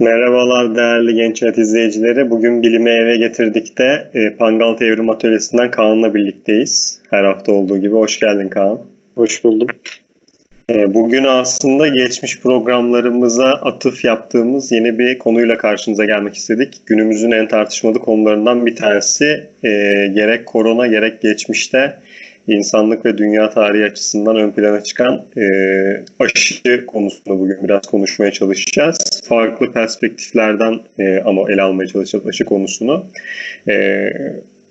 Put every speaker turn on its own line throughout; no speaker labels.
Merhabalar değerli Genç Hayat izleyicileri. Bugün Bilime Eve Getirdik de e, Pangaltı Evrim Atölyesi'nden Kaan'la birlikteyiz. Her hafta olduğu gibi. Hoş geldin Kaan.
Hoş buldum.
E, bugün aslında geçmiş programlarımıza atıf yaptığımız yeni bir konuyla karşınıza gelmek istedik. Günümüzün en tartışmalı konularından bir tanesi e, gerek korona gerek geçmişte insanlık ve dünya tarihi açısından ön plana çıkan e, aşı konusunu bugün biraz konuşmaya çalışacağız. Farklı perspektiflerden e, ama ele almaya çalışacağız aşı konusunu. E,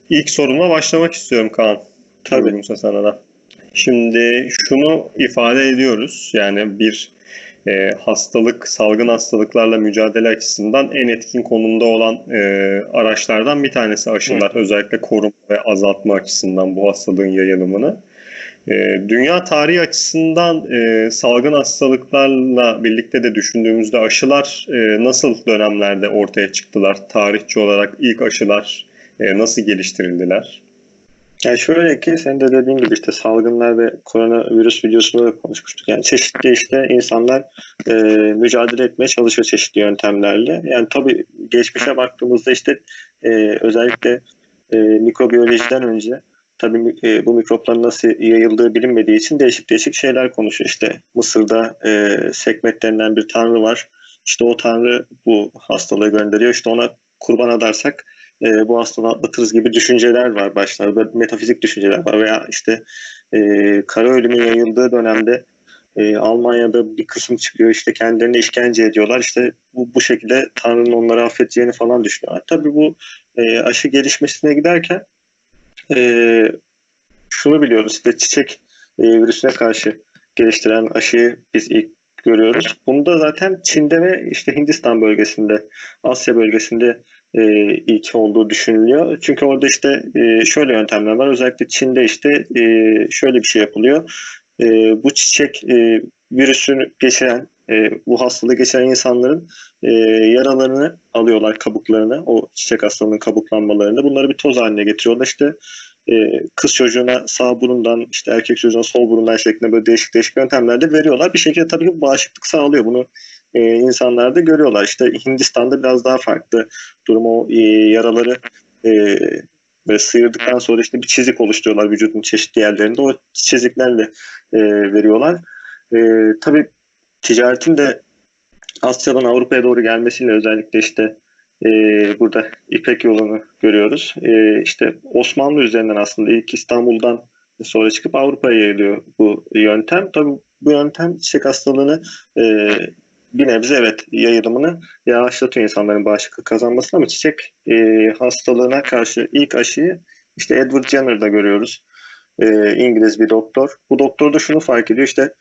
ilk sorumla başlamak istiyorum Kaan.
Tabii.
Uygunsa sana da. Şimdi şunu ifade ediyoruz. Yani bir e, hastalık, salgın hastalıklarla mücadele açısından en etkin konumda olan e, araçlardan bir tanesi aşılar. Özellikle koruma ve azaltma açısından bu hastalığın yayılımını. E, dünya tarihi açısından e, salgın hastalıklarla birlikte de düşündüğümüzde aşılar e, nasıl dönemlerde ortaya çıktılar? Tarihçi olarak ilk aşılar e, nasıl geliştirildiler?
Yani şöyle ki sen de dediğin gibi işte salgınlar ve koronavirüs videosunda da konuşmuştuk. Yani çeşitli işte insanlar e, mücadele etmeye çalışıyor çeşitli yöntemlerle. Yani tabii geçmişe baktığımızda işte e, özellikle e, mikrobiyolojiden önce tabii e, bu mikropların nasıl yayıldığı bilinmediği için değişik değişik şeyler konuşuyor. İşte Mısır'da e, Sekmet bir tanrı var. İşte o tanrı bu hastalığı gönderiyor. İşte ona kurban adarsak e, bu hastalığı atlatırız gibi düşünceler var başlarda. Metafizik düşünceler var veya işte e, kara ölümün yayıldığı dönemde e, Almanya'da bir kısım çıkıyor işte kendilerine işkence ediyorlar. İşte bu, bu şekilde Tanrı'nın onları affedeceğini falan düşünüyorlar. Tabii bu e, aşı gelişmesine giderken e, şunu biliyoruz işte çiçek e, virüsüne karşı geliştiren aşıyı biz ilk görüyoruz. Bunu da zaten Çin'de ve işte Hindistan bölgesinde, Asya bölgesinde e, ilk olduğu düşünülüyor. Çünkü orada işte e, şöyle yöntemler var. Özellikle Çin'de işte e, şöyle bir şey yapılıyor. E, bu çiçek e, virüsünü geçiren, e, bu hastalığı geçiren insanların e, yaralarını alıyorlar, kabuklarını, o çiçek hastalığının kabuklanmalarını. Bunları bir toz haline getiriyorlar. İşte e, kız çocuğuna sağ burundan, işte erkek çocuğuna sol burundan şeklinde böyle değişik değişik yöntemlerde veriyorlar. Bir şekilde tabii ki bağışıklık sağlıyor. Bunu e, insanlar da görüyorlar. İşte Hindistan'da biraz daha farklı durum o e, yaraları e, ve sıyırdıktan sonra işte bir çizik oluşturuyorlar vücudun çeşitli yerlerinde. O çiziklerle e, veriyorlar. E, tabii ticaretin de Asya'dan Avrupa'ya doğru gelmesiyle özellikle işte e, burada İpek yolunu görüyoruz. E, işte Osmanlı üzerinden aslında ilk İstanbul'dan sonra çıkıp Avrupa'ya yayılıyor bu yöntem. Tabii bu yöntem çiçek hastalığını e, bir nebze evet yayılımını yavaşlatıyor insanların bağışıklık kazanmasını ama çiçek e, hastalığına karşı ilk aşıyı işte Edward Jenner'da görüyoruz. E, İngiliz bir doktor. Bu doktor da şunu fark ediyor işte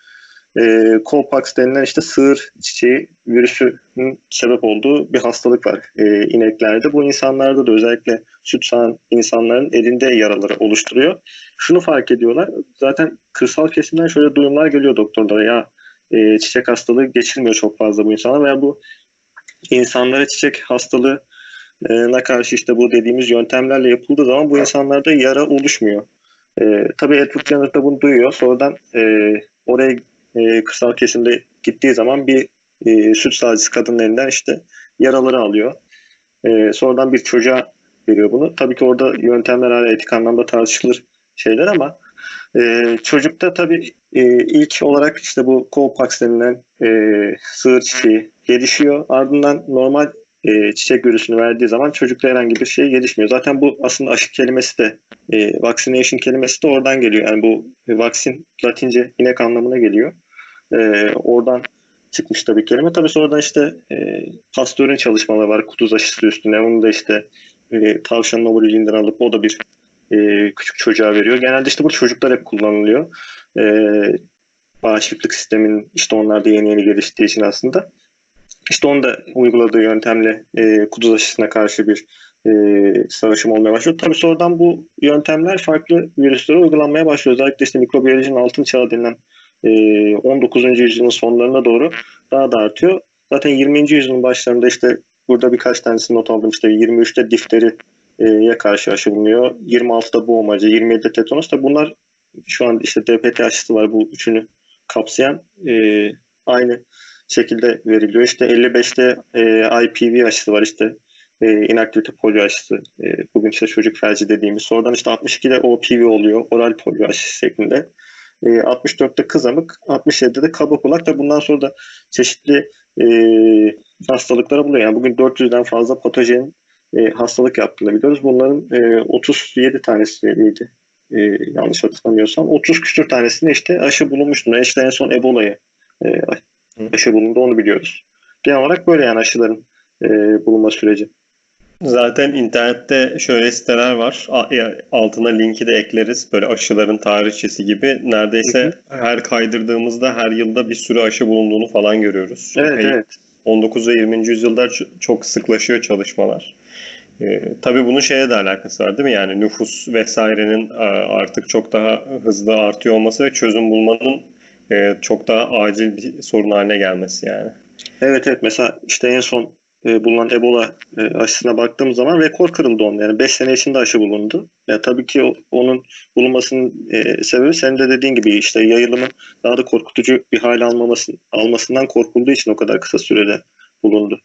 e, Colpox denilen işte sığır çiçeği virüsünün sebep olduğu bir hastalık var e, ineklerde. Bu insanlarda da özellikle süt sağan insanların elinde yaraları oluşturuyor. Şunu fark ediyorlar. Zaten kırsal kesimden şöyle duyumlar geliyor doktorlara ya e, çiçek hastalığı geçirmiyor çok fazla bu insanlar veya bu insanlara çiçek hastalığına karşı işte bu dediğimiz yöntemlerle yapıldığı zaman bu insanlarda yara oluşmuyor. E, tabii Edward Jenner da bunu duyuyor. Sonradan e, oraya e, kırsal kesimde gittiği zaman bir e, süt sağcısı kadının elinden işte yaraları alıyor. E, sonradan bir çocuğa veriyor bunu. Tabii ki orada yöntemler hala etik anlamda tartışılır şeyler ama e, çocukta tabii e, ilk olarak işte bu Colpox denilen e, sığır çiçeği gelişiyor. Ardından normal e, çiçek virüsünü verdiği zaman çocukta herhangi bir şey gelişmiyor. Zaten bu aslında aşı kelimesi de e, vaccination kelimesi de oradan geliyor. Yani bu e, vaksin latince inek anlamına geliyor. E, oradan çıkmış tabii kelime. Tabii sonradan işte e, Pasteur'ün çalışmaları var kuduz aşısı üstüne. Onu da işte e, tavşanın omuriliğinden alıp o da bir e, küçük çocuğa veriyor. Genelde işte bu çocuklar hep kullanılıyor. E, bağışıklık sistemin işte onlarda yeni yeni geliştiği için aslında. İşte onu da uyguladığı yöntemle e, kuduz aşısına karşı bir e, savaşım olmaya başlıyor. Tabii sonradan bu yöntemler farklı virüslere uygulanmaya başlıyor. Özellikle işte mikrobiyolojinin altın çağı denilen e, 19. yüzyılın sonlarına doğru daha da artıyor. Zaten 20. yüzyılın başlarında işte burada birkaç tanesini not aldım. İşte 23'te difteri ya karşı aşı bulunuyor. 26'da boğum acı, 27'de tetanos da bunlar şu an işte DPT aşısı var bu üçünü kapsayan e, aynı şekilde veriliyor. İşte 55'te e, IPV aşısı var işte e, inaktivite polio aşısı. E, bugün işte çocuk felci dediğimiz. Sonradan işte 62'de OPV oluyor. Oral polio aşısı şeklinde. E, 64'te kızamık, 67'de de kaba kulak da bundan sonra da çeşitli e, hastalıklara buluyor. Yani bugün 400'den fazla patojen e, hastalık yaptığını biliyoruz. Bunların e, 37 tanesi miydi? E, yanlış hatırlamıyorsam. 30 küsür tanesinde işte aşı bulunmuştu. İşte en son Ebola'yı e, aşı bulundu onu biliyoruz. Genel olarak böyle yani aşıların e, bulunma süreci.
Zaten internette şöyle siteler var. Altına linki de ekleriz. Böyle aşıların tarihçesi gibi. Neredeyse her kaydırdığımızda her yılda bir sürü aşı bulunduğunu falan görüyoruz.
Evet
Hey,
evet.
19 ve 20. yüzyılda çok sıklaşıyor çalışmalar. Ee, tabii bunun şeye de alakası var değil mi? Yani nüfus vesairenin e, artık çok daha hızlı artıyor olması ve çözüm bulmanın e, çok daha acil bir sorun haline gelmesi yani.
Evet evet mesela işte en son e, bulunan Ebola e, aşısına baktığım zaman rekor kırıldı onun. Yani 5 sene içinde aşı bulundu. Ya tabii ki onun bulunmasının e, sebebi senin de dediğin gibi işte yayılımın daha da korkutucu bir hale almaması, almasından korkulduğu için o kadar kısa sürede bulundu.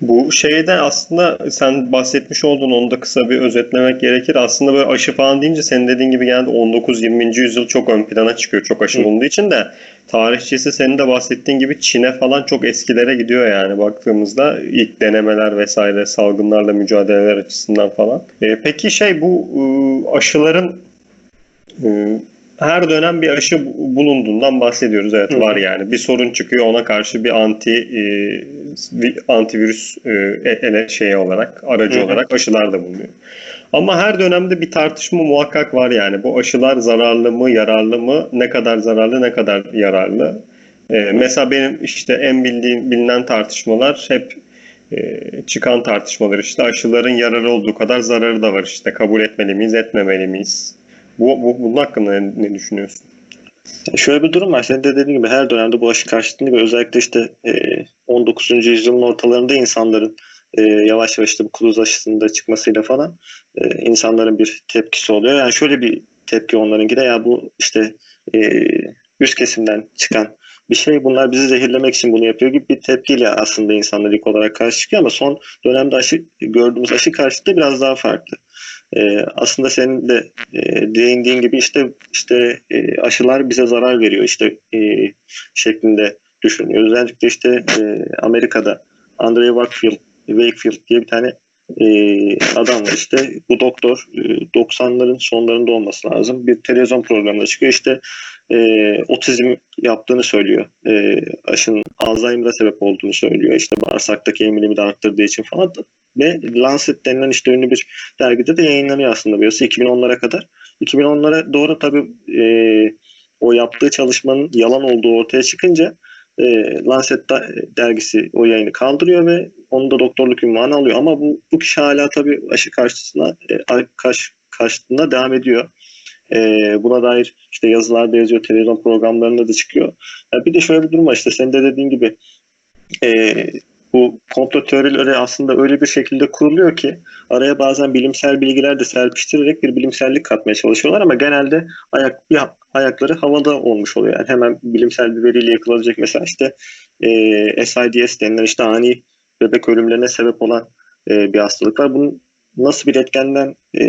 Bu şeyde aslında sen bahsetmiş oldun onu da kısa bir özetlemek gerekir. Aslında böyle aşı falan deyince senin dediğin gibi geldi 19-20. yüzyıl çok ön plana çıkıyor çok aşı bulunduğu için de tarihçesi senin de bahsettiğin gibi Çin'e falan çok eskilere gidiyor yani baktığımızda ilk denemeler vesaire salgınlarla mücadeleler açısından falan. E, peki şey bu e, aşıların e, her dönem bir aşı bu- bulunduğundan bahsediyoruz. Evet
Hı.
var yani. Bir sorun çıkıyor ona karşı bir anti e, vi- antivirüs e, ele şey olarak aracı
hı.
olarak aşılar da bulunuyor. Ama her dönemde bir tartışma muhakkak var yani. Bu aşılar zararlı mı, yararlı mı? Ne kadar zararlı, ne kadar yararlı? E, mesela benim işte en bildiğim bilinen tartışmalar hep e, çıkan tartışmalar işte aşıların yararı olduğu kadar zararı da var işte. Kabul etmeli miyiz, etmemeli miyiz? Bu, bu bunun hakkında ne, ne düşünüyorsun?
Şöyle bir durum var. Senin de dediğin gibi her dönemde bu aşı karşıtlığı ve özellikle işte e, 19. yüzyılın ortalarında insanların e, yavaş yavaş işte bu kuduz aşısının da çıkmasıyla falan e, insanların bir tepkisi oluyor. Yani şöyle bir tepki onlarınki de ya bu işte e, üst kesimden çıkan bir şey bunlar bizi zehirlemek için bunu yapıyor gibi bir tepkiyle aslında insanlar ilk olarak karşı çıkıyor ama son dönemde aşı gördüğümüz aşı karşıtlığı biraz daha farklı. E, aslında senin de e, değindiğin gibi işte işte e, aşılar bize zarar veriyor işte e, şeklinde düşünüyor. Özellikle işte e, Amerika'da Andre Wakefield, Wakefield diye bir tane e, adam var işte bu doktor e, 90'ların sonlarında olması lazım. Bir televizyon programına çıkıyor işte e, otizm yaptığını söylüyor. E, aşının Alzheimer'a sebep olduğunu söylüyor. İşte bağırsaktaki emilimi de arttırdığı için falan. Ve Lancet denilen işte ünlü bir dergide de yayınlanıyor aslında burası 2010'lara kadar. 2010'lara doğru tabii e, o yaptığı çalışmanın yalan olduğu ortaya çıkınca e, Lancet da- dergisi o yayını kaldırıyor ve onu da doktorluk ünvanı alıyor. Ama bu, bu kişi hala tabii aşı karşısına e, karşı, karşıtında devam ediyor. E, buna dair işte yazılarda yazıyor, televizyon programlarında da çıkıyor. Ya bir de şöyle bir durum var işte senin de dediğin gibi e, bu komplo teorileri aslında öyle bir şekilde kuruluyor ki araya bazen bilimsel bilgiler de serpiştirerek bir bilimsellik katmaya çalışıyorlar ama genelde ayak bir ayakları havada olmuş oluyor. Yani hemen bilimsel bir veriyle yakılabilecek mesela işte e, SIDS denilen işte ani bebek ölümlerine sebep olan e, bir hastalık var. Bunun nasıl bir etkenden e,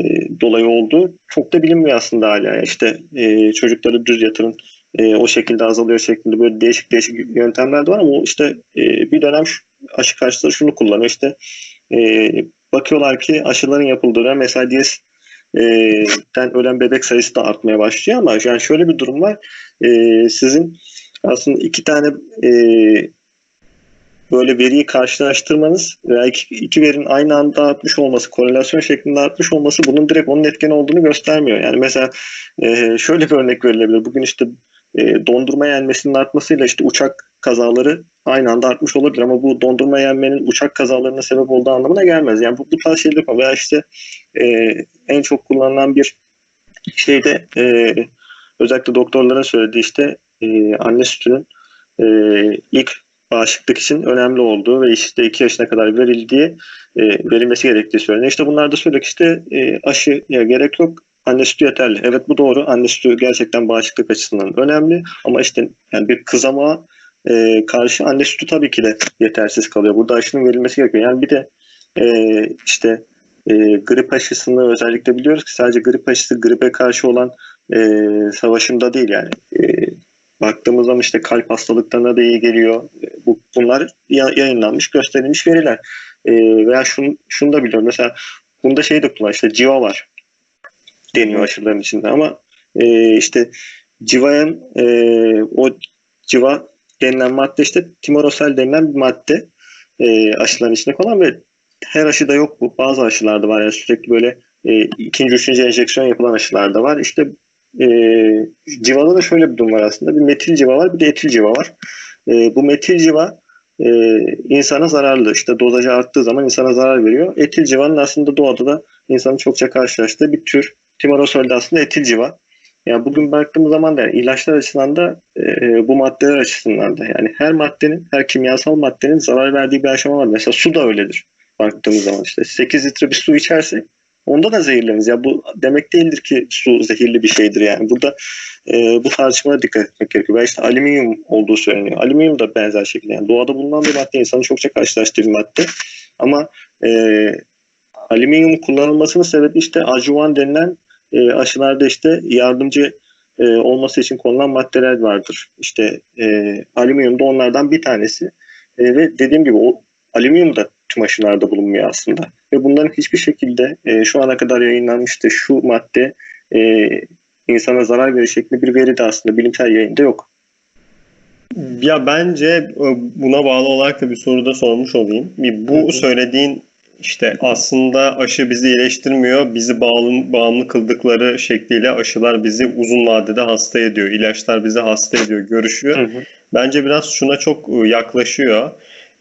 dolayı olduğu çok da bilinmiyor aslında hala. İşte e, çocukları düz yatırın e, o şekilde azalıyor şeklinde böyle değişik değişik yöntemler de var ama işte e, bir dönem şu, aşı karşıtları şunu kullanıyor işte e, bakıyorlar ki aşıların yapıldığı dönem SIDS e, den ölen bebek sayısı da artmaya başlıyor ama yani şöyle bir durum var e, sizin aslında iki tane e, böyle veriyi karşılaştırmanız veya iki, iki verinin aynı anda artmış olması, korelasyon şeklinde artmış olması bunun direkt onun etken olduğunu göstermiyor. Yani mesela e, şöyle bir örnek verilebilir. Bugün işte e, dondurma yenmesinin artmasıyla işte uçak kazaları aynı anda artmış olabilir ama bu dondurma yenmenin uçak kazalarına sebep olduğu anlamına gelmez. Yani bu, bu tarz şeyler var. Veya işte e, en çok kullanılan bir şeyde e, özellikle doktorların söylediği işte e, anne sütünün e, ilk bağışıklık için önemli olduğu ve işte 2 yaşına kadar verildiği e, verilmesi gerektiği söyleniyor. İşte bunlar da söyledik işte e, aşıya gerek yok. Anne sütü yeterli. Evet bu doğru. Anne sütü gerçekten bağışıklık açısından önemli. Ama işte yani bir kızama e, karşı anne sütü tabii ki de yetersiz kalıyor. Burada aşının verilmesi gerekiyor. Yani bir de e, işte e, grip aşısını özellikle biliyoruz ki sadece grip aşısı gripe karşı olan e, savaşında değil yani. E, baktığımız zaman işte kalp hastalıklarına da iyi geliyor. E, bu, bunlar ya- yayınlanmış, gösterilmiş veriler. E, veya şunu, şunu da biliyorum. Mesela bunda şey de kullan işte civa var deniyor aşıların içinde ama e, işte civanın e, o civa denilen madde işte timorosel denilen bir madde e, aşıların içinde olan ve her aşıda yok bu. Bazı aşılarda var yani sürekli böyle e, ikinci, üçüncü enjeksiyon yapılan aşılarda var. İşte e, civada da şöyle bir durum var aslında. Bir metil civa var bir de etil civa var. E, bu metil civa e, insana zararlı. İşte dozajı arttığı zaman insana zarar veriyor. Etil civanın aslında doğada da insanın çokça karşılaştığı bir tür. Timorosol de aslında etil civa. Yani bugün baktığımız zaman da yani ilaçlar açısından da e, bu maddeler açısından da yani her maddenin, her kimyasal maddenin zarar verdiği bir aşama var. Mesela su da öyledir baktığımız zaman işte 8 litre bir su içersek onda da zehirleniriz. Ya bu demek değildir ki su zehirli bir şeydir yani. Burada e, bu tartışmaya dikkat etmek gerekiyor. Ve işte alüminyum olduğu söyleniyor. Alüminyum da benzer şekilde. Yani doğada bulunan bir madde insanın çokça karşılaştığı bir madde. Ama e, alüminyum kullanılmasının sebebi işte ajuvan denilen e, aşılarda işte yardımcı e, olması için konulan maddeler vardır. İşte e, alüminyum da onlardan bir tanesi. E, ve dediğim gibi o alüminyum da tüm aşılarda bulunmuyor aslında. Ve bunların hiçbir şekilde e, şu ana kadar yayınlanmıştı şu madde e, insana zarar verir şeklinde bir veri de aslında bilimsel yayında yok.
Ya bence e, buna bağlı olarak da bir soru da sormuş olayım. Bu söylediğin işte aslında aşı bizi iyileştirmiyor, bizi bağlı, bağımlı kıldıkları şekliyle aşılar bizi uzun vadede hasta ediyor, ilaçlar bizi hasta ediyor, görüşüyor. Bence biraz şuna çok e, yaklaşıyor.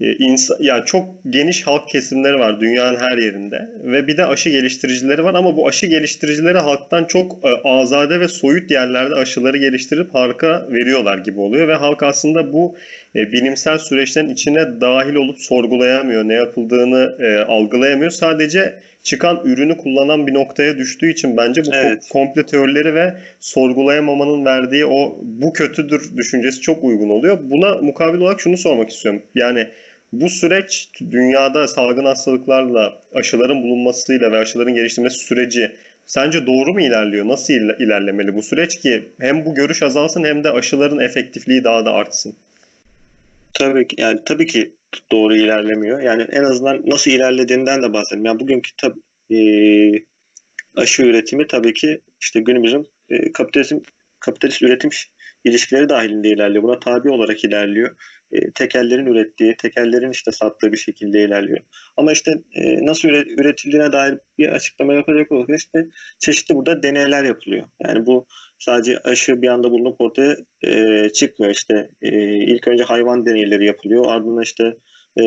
E, insa- yani çok geniş halk kesimleri var dünyanın her yerinde ve bir de aşı geliştiricileri var ama bu aşı geliştiricileri halktan çok e, azade ve soyut yerlerde aşıları geliştirip halka veriyorlar gibi oluyor ve halk aslında bu e, bilimsel süreçlerin içine dahil olup sorgulayamıyor, ne yapıldığını e, algılayamıyor. Sadece çıkan ürünü kullanan bir noktaya düştüğü için bence bu
Evet.
ko- komple teorileri ve sorgulayamamanın verdiği o bu kötüdür düşüncesi çok uygun oluyor. Buna mukabil olarak şunu sormak istiyorum. Yani bu süreç dünyada salgın hastalıklarla aşıların bulunmasıyla ve aşıların geliştirilmesi süreci sence doğru mu ilerliyor? Nasıl iler- ilerlemeli bu süreç ki hem bu görüş azalsın hem de aşıların efektifliği daha da artsın?
Tabii ki yani tabii ki doğru ilerlemiyor. Yani en azından nasıl ilerlediğinden de bahsedelim. Yani bugünkü tabii e, aşı üretimi tabii ki işte günümüzün e, kapitalizm kapitalist üretim ilişkileri dahilinde ilerliyor. Buna tabi olarak ilerliyor. E, tekellerin ürettiği, tekellerin işte sattığı bir şekilde ilerliyor. Ama işte e, nasıl üre- üretildiğine dair bir açıklama yapacak olursak işte çeşitli burada deneyler yapılıyor. Yani bu sadece aşı bir anda bulunup ortaya e, çıkmıyor. İşte e, ilk önce hayvan deneyleri yapılıyor. Ardından işte e,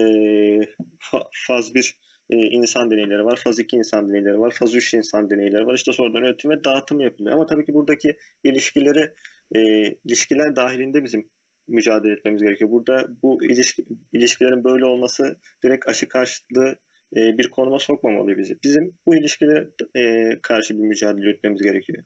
fa- faz 1 e, insan deneyleri var. Faz 2 insan deneyleri var. Faz 3 insan deneyleri var. İşte sonradan üretim ve dağıtım yapılıyor. Ama tabii ki buradaki ilişkileri e, ilişkiler dahilinde bizim mücadele etmemiz gerekiyor. Burada bu ilişki, ilişkilerin böyle olması direkt aşı karşıtlığı e, bir konuma sokmamalı bizi. Bizim bu ilişkilere e, karşı bir mücadele etmemiz gerekiyor.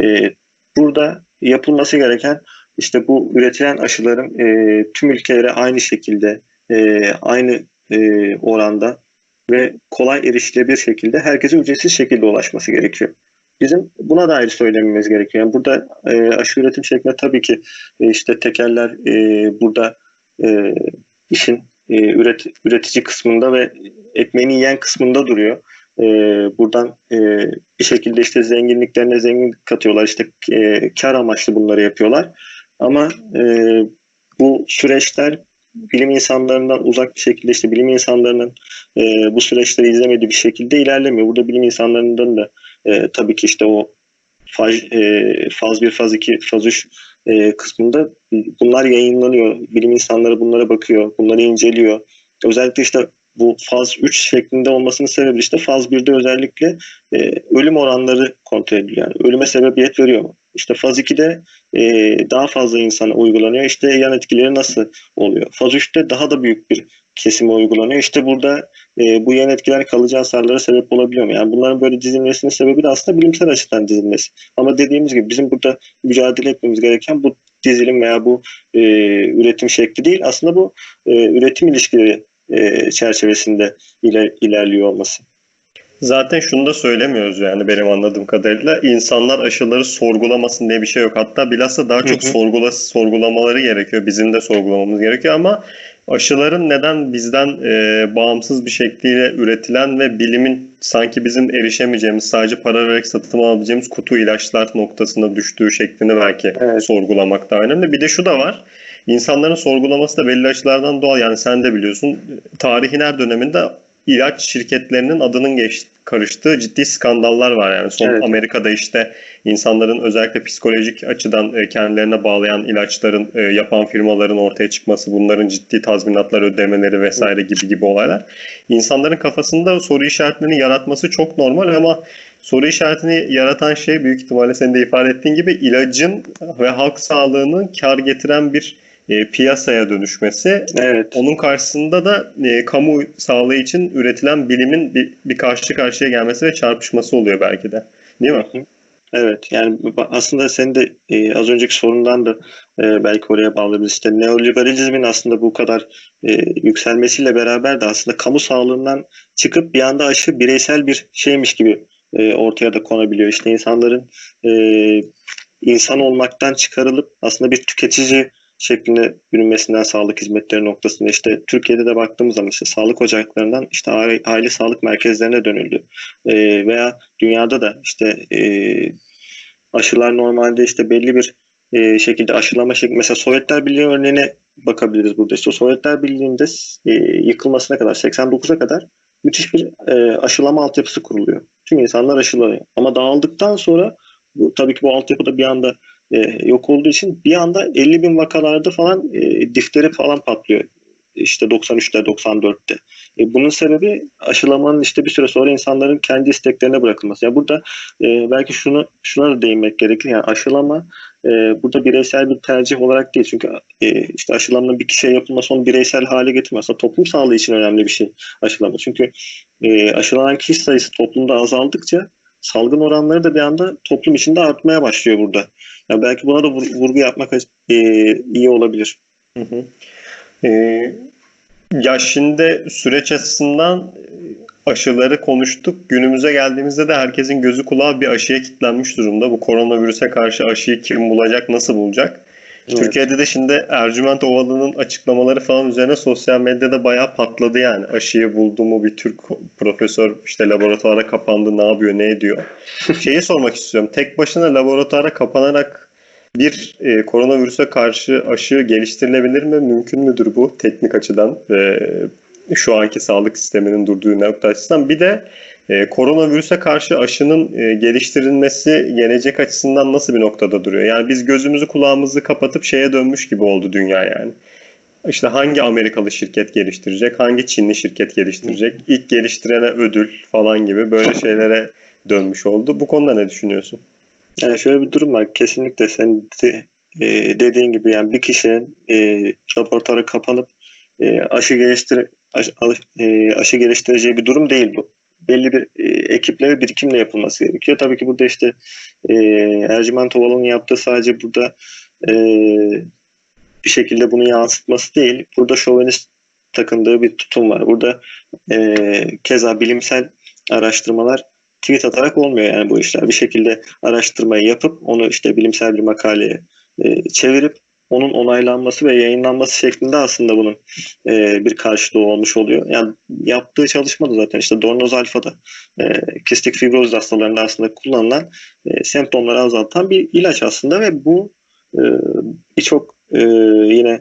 E, burada yapılması gereken işte bu üretilen aşıların e, tüm ülkelere aynı şekilde e, aynı e, oranda ve kolay erişilebilir şekilde herkese ücretsiz şekilde ulaşması gerekiyor. Bizim buna dair söylememiz gerekiyor. Yani burada e, aşı üretim şeklinde tabii ki e, işte tekerler e, burada e, işin e, üret, üretici kısmında ve ekmeğini yiyen kısmında duruyor. E, buradan e, bir şekilde işte zenginliklerine zenginlik katıyorlar. İşte e, kar amaçlı bunları yapıyorlar. Ama e, bu süreçler bilim insanlarından uzak bir şekilde işte bilim insanlarının e, bu süreçleri izlemediği bir şekilde ilerlemiyor. Burada bilim insanlarından da e, tabii ki işte o faz, e, faz 1, faz 2, faz 3 e, kısmında bunlar yayınlanıyor. Bilim insanları bunlara bakıyor, bunları inceliyor. Özellikle işte bu faz 3 şeklinde olmasının sebebi işte faz 1'de özellikle e, ölüm oranları kontrol ediliyor. Yani ölüme sebebiyet veriyor mu? İşte faz 2'de e, daha fazla insana uygulanıyor. İşte yan etkileri nasıl oluyor? Faz 3'te daha da büyük bir kesime uygulanıyor. İşte burada e, bu yan etkiler kalıcı hasarlara sebep olabiliyor mu? Yani bunların böyle dizilmesinin sebebi de aslında bilimsel açıdan dizilmesi. Ama dediğimiz gibi bizim burada mücadele etmemiz gereken bu dizilim veya bu e, üretim şekli değil. Aslında bu e, üretim ilişkileri e, çerçevesinde iler, ilerliyor olması.
Zaten şunu da söylemiyoruz yani benim anladığım kadarıyla. insanlar aşıları sorgulamasın diye bir şey yok. Hatta bilhassa daha çok
Hı hı.
sorgula, sorgulamaları gerekiyor. Bizim de sorgulamamız gerekiyor ama aşıların neden bizden e, bağımsız bir şekliyle üretilen ve bilimin sanki bizim erişemeyeceğimiz, sadece para vererek satın alabileceğimiz kutu ilaçlar noktasında düştüğü şeklini belki
Evet.
sorgulamak da önemli. Bir de şu da var. İnsanların sorgulaması da belli açılardan doğal. Yani sen de biliyorsun tarihin her döneminde ilaç şirketlerinin adının geç, karıştığı ciddi skandallar var. Yani son
Evet.
Amerika'da işte insanların özellikle psikolojik açıdan e, kendilerine bağlayan ilaçların e, yapan firmaların ortaya çıkması, bunların ciddi tazminatlar ödemeleri vesaire gibi gibi olaylar. İnsanların kafasında soru işaretlerini yaratması çok normal ama soru işaretini yaratan şey büyük ihtimalle senin de ifade ettiğin gibi ilacın ve halk sağlığının kar getiren bir e, piyasaya dönüşmesi.
Evet.
Onun karşısında da e, kamu sağlığı için üretilen bilimin bir, bir karşı karşıya gelmesi ve çarpışması oluyor belki de. Değil mi?
Evet yani aslında senin de e, az önceki sorundan da e, belki oraya bağlayabiliriz. İşte neoliberalizmin aslında bu kadar e, yükselmesiyle beraber de aslında kamu sağlığından çıkıp bir anda aşı bireysel bir şeymiş gibi e, ortaya da konabiliyor. İşte insanların e, insan olmaktan çıkarılıp aslında bir tüketici şeklinde bürünmesinden sağlık hizmetleri noktasında işte Türkiye'de de baktığımız zaman işte sağlık ocaklarından işte aile, aile sağlık merkezlerine dönüldü. E, veya dünyada da işte e, aşılar normalde işte belli bir e, şekilde aşılama şekli mesela Sovyetler Birliği örneğine bakabiliriz burada. İşte Sovyetler Birliği'nde e, yıkılmasına kadar 89'a kadar müthiş bir e, aşılama altyapısı kuruluyor. Tüm insanlar aşılanıyor. Ama dağıldıktan sonra bu, tabii ki bu altyapı da bir anda e, yok olduğu için bir anda 50 bin vakalarda falan e, difteri falan patlıyor. İşte 93'te 94'te. E, bunun sebebi aşılamanın işte bir süre sonra insanların kendi isteklerine bırakılması. Yani burada e, belki şunu şuna da değinmek gerekir. Yani aşılama e, burada bireysel bir tercih olarak değil. Çünkü e, işte aşılamanın bir kişiye yapılması onu bireysel hale getirmez. Toplum sağlığı için önemli bir şey aşılama. Çünkü e, aşılanan kişi sayısı toplumda azaldıkça salgın oranları da bir anda toplum içinde artmaya başlıyor burada. Yani belki buna da vur- vurgu yapmak e, iyi olabilir.
Hı hı. Ee, ya şimdi süreç açısından e, aşıları konuştuk. Günümüze geldiğimizde de herkesin gözü kulağı bir aşıya kilitlenmiş durumda. Bu koronavirüse karşı aşıyı kim bulacak, nasıl bulacak?
Evet.
Türkiye'de de şimdi Ercüment Ovalı'nın açıklamaları falan üzerine sosyal medyada bayağı patladı yani. Aşıyı buldu mu bir Türk profesör işte laboratuvara kapandı ne yapıyor ne ediyor. Şeyi sormak istiyorum. Tek başına laboratuvara kapanarak bir e, koronavirüse karşı aşı geliştirilebilir mi? Mümkün müdür bu teknik açıdan? E, şu anki sağlık sisteminin durduğu nokta açısından. Bir de e, koronavirüse karşı aşının e, geliştirilmesi gelecek açısından nasıl bir noktada duruyor? Yani biz gözümüzü kulağımızı kapatıp şeye dönmüş gibi oldu dünya yani. İşte hangi Amerikalı şirket geliştirecek, hangi Çinli şirket geliştirecek, ilk geliştirene ödül falan gibi böyle şeylere dönmüş oldu. Bu konuda ne düşünüyorsun?
Yani şöyle bir durum var. Kesinlikle sen de, e, dediğin gibi yani bir kişinin e, laboratuvara kapanıp e, aşı geliştir aşı, e, aşı geliştireceği bir durum değil bu. Belli bir e, ekiple ve birikimle yapılması gerekiyor. Tabii ki burada işte e, Ercüment Ovalı'nın yaptığı sadece burada e, bir şekilde bunu yansıtması değil. Burada şovenist takındığı bir tutum var. Burada e, keza bilimsel araştırmalar tweet atarak olmuyor yani bu işler. Bir şekilde araştırmayı yapıp onu işte bilimsel bir makaleye e, çevirip onun onaylanması ve yayınlanması şeklinde aslında bunun e, bir karşılığı olmuş oluyor. Yani yaptığı çalışma da zaten işte Dornoz Alfa'da e, kistik fibroz hastalarında aslında kullanılan e, semptomları azaltan bir ilaç aslında ve bu e, birçok e, yine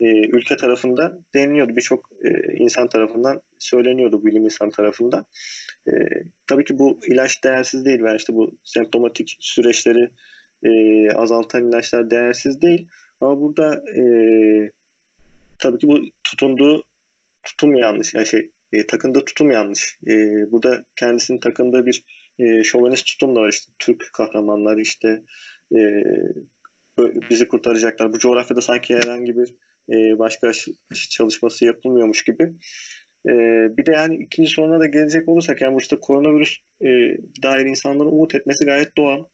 e, ülke tarafında deniliyordu. Birçok e, insan tarafından söyleniyordu bilim insan tarafından. E, tabii ki bu ilaç değersiz değil. Yani işte bu semptomatik süreçleri e, azaltan ilaçlar değersiz değil. Ama burada e, tabii ki bu tutunduğu tutum yanlış. Yani şey e, takındığı tutum yanlış. E, burada kendisinin takındığı bir e, şovenist tutum da var. İşte Türk kahramanları işte e, bizi kurtaracaklar. Bu coğrafyada sanki herhangi bir e, başka çalışması yapılmıyormuş gibi. E, bir de yani ikinci soruna da gelecek olursak yani bu işte koronavirüs e, dair insanların umut etmesi gayet doğal.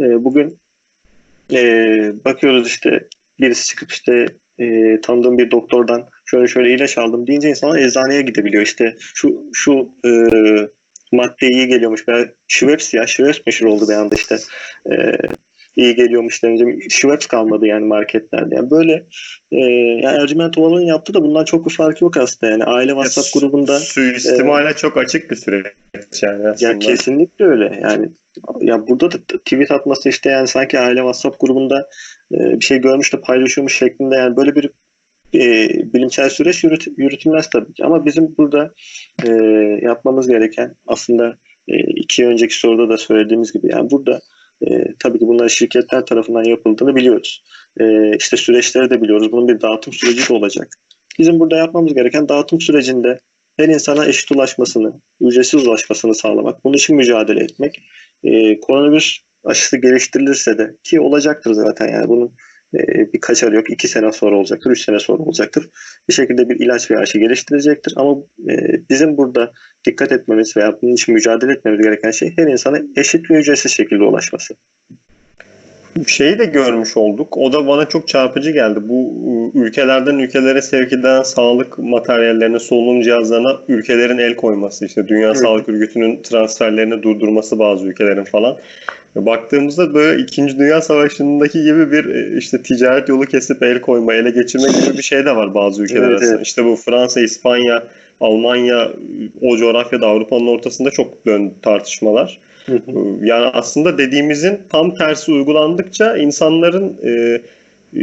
E, bugün e, bakıyoruz işte birisi çıkıp işte e, tanıdığım bir doktordan şöyle şöyle ilaç aldım deyince insanlar eczaneye gidebiliyor. İşte şu şu e, madde iyi geliyormuş. Ben Schweppes ya Schweppes meşhur oldu bir anda işte. E, iyi geliyormuş denince Schweppes kalmadı yani marketlerde. Yani böyle e, yani Ercüment Ovalı'nın yaptığı da bundan çok bir farkı yok aslında. Yani aile WhatsApp grubunda
suistimale çok açık bir süreç yani aslında.
ya kesinlikle öyle. Yani ya burada da tweet atması işte yani sanki aile WhatsApp grubunda e, bir şey görmüş de paylaşıyormuş şeklinde yani böyle bir e, bilimsel süreç yürüt, yürütülmez tabii ki. Ama bizim burada e, yapmamız gereken aslında e, iki önceki soruda da söylediğimiz gibi yani burada e, tabii ki bunlar şirketler tarafından yapıldığını biliyoruz. E, işte süreçleri de biliyoruz. Bunun bir dağıtım süreci de olacak. Bizim burada yapmamız gereken dağıtım sürecinde her insana eşit ulaşmasını, ücretsiz ulaşmasını sağlamak, bunun için mücadele etmek. E, koronavirüs aşısı geliştirilirse de ki olacaktır zaten yani bunun bir kaçar yok. iki sene sonra olacaktır, üç sene sonra olacaktır. Bir şekilde bir ilaç veya aşı geliştirecektir. Ama e, bizim burada dikkat etmemiz veya bunun için mücadele etmemiz gereken şey her insana eşit ve ücretsiz şekilde ulaşması.
Şeyi de görmüş olduk. O da bana çok çarpıcı geldi. Bu ıı, ülkelerden ülkelere sevk edilen sağlık materyallerine, solunum cihazlarına ülkelerin el koyması. işte Dünya
Evet.
Sağlık Örgütü'nün transferlerini durdurması bazı ülkelerin falan. Baktığımızda böyle 2. Dünya Savaşı'ndaki gibi bir e, işte ticaret yolu kesip el koyma, ele geçirme gibi bir şey de var bazı ülkeler
Evet,
arasında.
evet.
İşte bu Fransa, İspanya, Almanya o coğrafyada Avrupa'nın ortasında çok dön tartışmalar. Yani aslında dediğimizin tam tersi uygulandıkça insanların e, e,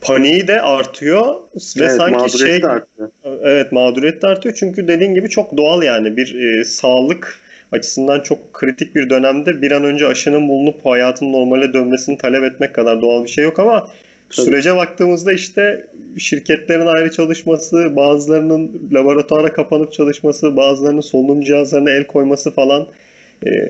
paniği de artıyor ve
evet,
sanki şey
de artıyor.
evet mağduriyet de artıyor çünkü dediğin gibi çok doğal yani bir e, sağlık açısından çok kritik bir dönemde bir an önce aşının bulunup hayatın normale dönmesini talep etmek kadar doğal bir şey yok ama
Tabii.
sürece baktığımızda işte şirketlerin ayrı çalışması, bazılarının laboratuvara kapanıp çalışması, bazılarının solunum cihazlarına el koyması falan e,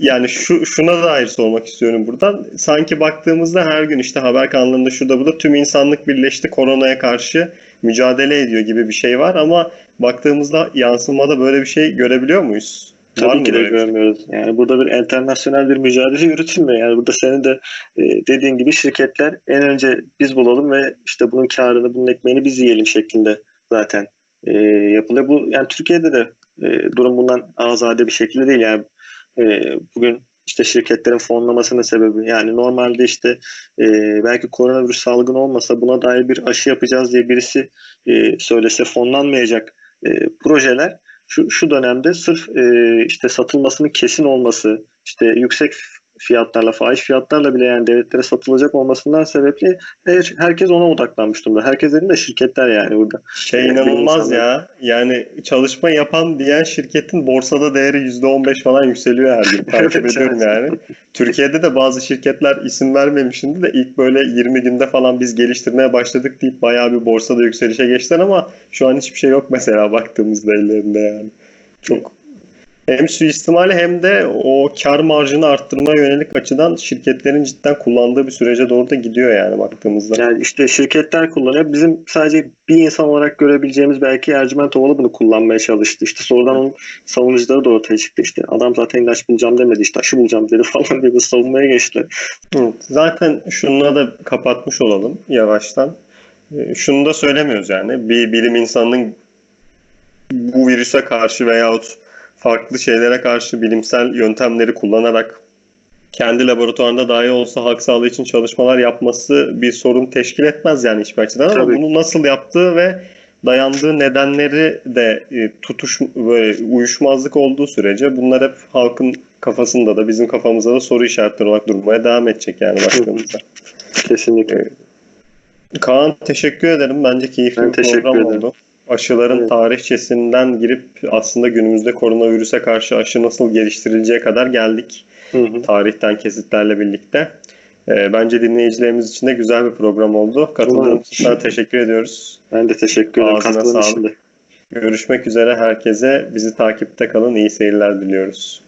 yani şu şuna dair sormak istiyorum buradan. Sanki baktığımızda her gün işte haber kanallarında şurada burada tüm insanlık birleşti koronaya karşı mücadele ediyor gibi bir şey var ama baktığımızda yansımada böyle bir şey görebiliyor muyuz? Var
Tabii
mı
ki de
şey?
görmüyoruz. Yani burada bir internasyonel bir mücadele yürütülmüyor. Yani burada senin de e, dediğin gibi şirketler en önce biz bulalım ve işte bunun karını, bunun ekmeğini biz yiyelim şeklinde zaten e, yapılıyor. Bu yani Türkiye'de de e, durum bundan azade bir şekilde değil. Yani e, bugün işte şirketlerin fonlamasının sebebi yani normalde işte e, belki koronavirüs salgını olmasa buna dair bir aşı yapacağız diye birisi e, söylese fonlanmayacak e, projeler şu, şu dönemde sırf e, işte satılmasının kesin olması, işte yüksek fiyatlarla, fahiş fiyatlarla bile yani devletlere satılacak olmasından sebeple her, herkes ona odaklanmış durumda. Herkes de şirketler yani burada.
Şey
Evet,
inanılmaz ya. Yani çalışma yapan diyen şirketin borsada değeri %15 falan yükseliyor her gün. Takip
Evet,
ediyorum
evet.
yani. Türkiye'de de bazı şirketler isim vermemiş şimdi de ilk böyle 20 günde falan biz geliştirmeye başladık deyip bayağı bir borsada yükselişe geçtiler ama şu an hiçbir şey yok mesela baktığımızda ellerinde yani. Çok hem suistimali hem de o kar marjını arttırmaya yönelik açıdan şirketlerin cidden kullandığı bir sürece doğru da gidiyor yani baktığımızda.
Yani işte şirketler kullanıyor. Bizim sadece bir insan olarak görebileceğimiz belki Ercüment Ovalı bunu kullanmaya çalıştı. İşte sonradan onun savunucuları da ortaya çıktı işte. Adam zaten ilaç bulacağım demedi işte aşı bulacağım dedi falan diye savunmaya.
Evet, zaten şununla da kapatmış olalım yavaştan. Ee, Şunu da söylemiyoruz yani. Bir bilim insanının bu virüse karşı veyahut farklı şeylere karşı bilimsel yöntemleri kullanarak kendi laboratuvarında dahi olsa halk sağlığı için çalışmalar yapması bir sorun teşkil etmez yani hiçbir açıdan ama
Tabii.
bunu nasıl yaptığı ve dayandığı nedenleri de e, tutuş böyle uyuşmazlık olduğu sürece bunlar hep halkın kafasında da bizim kafamızda da soru işaretleri olarak durmaya devam edecek yani baktığımızda.
Kesinlikle.
Kaan teşekkür ederim. Bence keyifli
Ben
bir
teşekkür
program
ederim.
oldu. Aşıların
Evet.
tarihçesinden girip aslında günümüzde koronavirüse karşı aşı nasıl geliştirileceğe kadar geldik.
Hı hı.
Tarihten kesitlerle birlikte. Ee, bence dinleyicilerimiz için de güzel bir program oldu. Katıldığınız için sana teşekkür ediyoruz.
Ben de teşekkür ederim.
Ağzına sağlık. Görüşmek üzere herkese. Bizi takipte kalın. İyi seyirler diliyoruz.